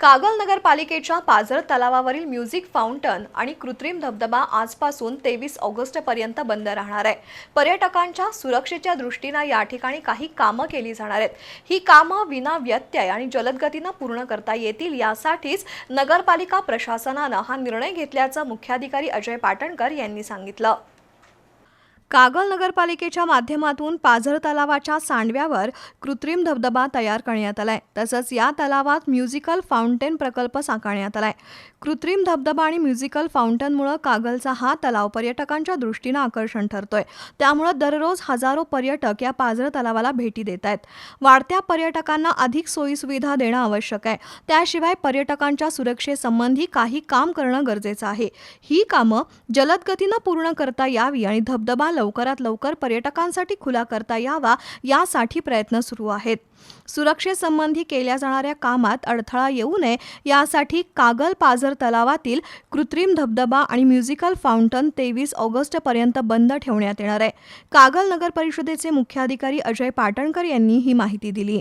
कागल नगरपालिकेच्या पाझर तलावावरील music fountain आणि कृत्रिम धबधबा आजपासून तेवीस ऑगस्टपर्यंत बंद राहणार आहे. पर्यटकांच्या सुरक्षेच्या दृष्टीनं या ठिकाणी काही कामं केली जाणार आहेत. ही कामं विना व्यत्यय आणि जलदगतीनं पूर्ण करता येतील यासाठीच नगरपालिका प्रशासनानं हा निर्णय घेतल्याचं मुख्याधिकारी अजय पाटणकर यांनी सांगितलं. कागल नगरपालिकेच्या माध्यमातून पाझर तलावाच्या सांडव्यावर कृत्रिम धबधबा तयार करण्यात आलाय. तसंच या तलावात म्युझिकल फाउंटेन प्रकल्प साकारण्यात आलाय. कृत्रिम धबधबा आणि म्युझिकल फाउंटनमुळे कागलचा हा तलाव पर्यटकांच्या दृष्टीनं आकर्षण ठरतोय. त्यामुळे दररोज हजारो पर्यटक या पाझर तलावाला भेटी देत आहेत. वाढत्या पर्यटकांना अधिक सोयीसुविधा देणं आवश्यक आहे. त्याशिवाय पर्यटकांच्या सुरक्षेसंबंधी काही काम करणं गरजेचं आहे. ही कामं जलदगतीनं पूर्ण करता यावी आणि धबधबा लवकरात लवकर पर्यटकांसाठी खुला करता यावा यासाठी प्रयत्न सुरू आहेत. सुरक्षेसंबंधी केल्या जाणाऱ्या कामात अडथळा येऊ नये यासाठी कागल पाझर तलावातील कृत्रिम धबधबा आणि म्युझिकल फाउंटन तेवीस ऑगस्टपर्यंत बंद ठेवण्यात येणार आहे. कागल नगर परिषदेचे मुख्याधिकारी अजय पाटणकर यांनी ही माहिती दिली.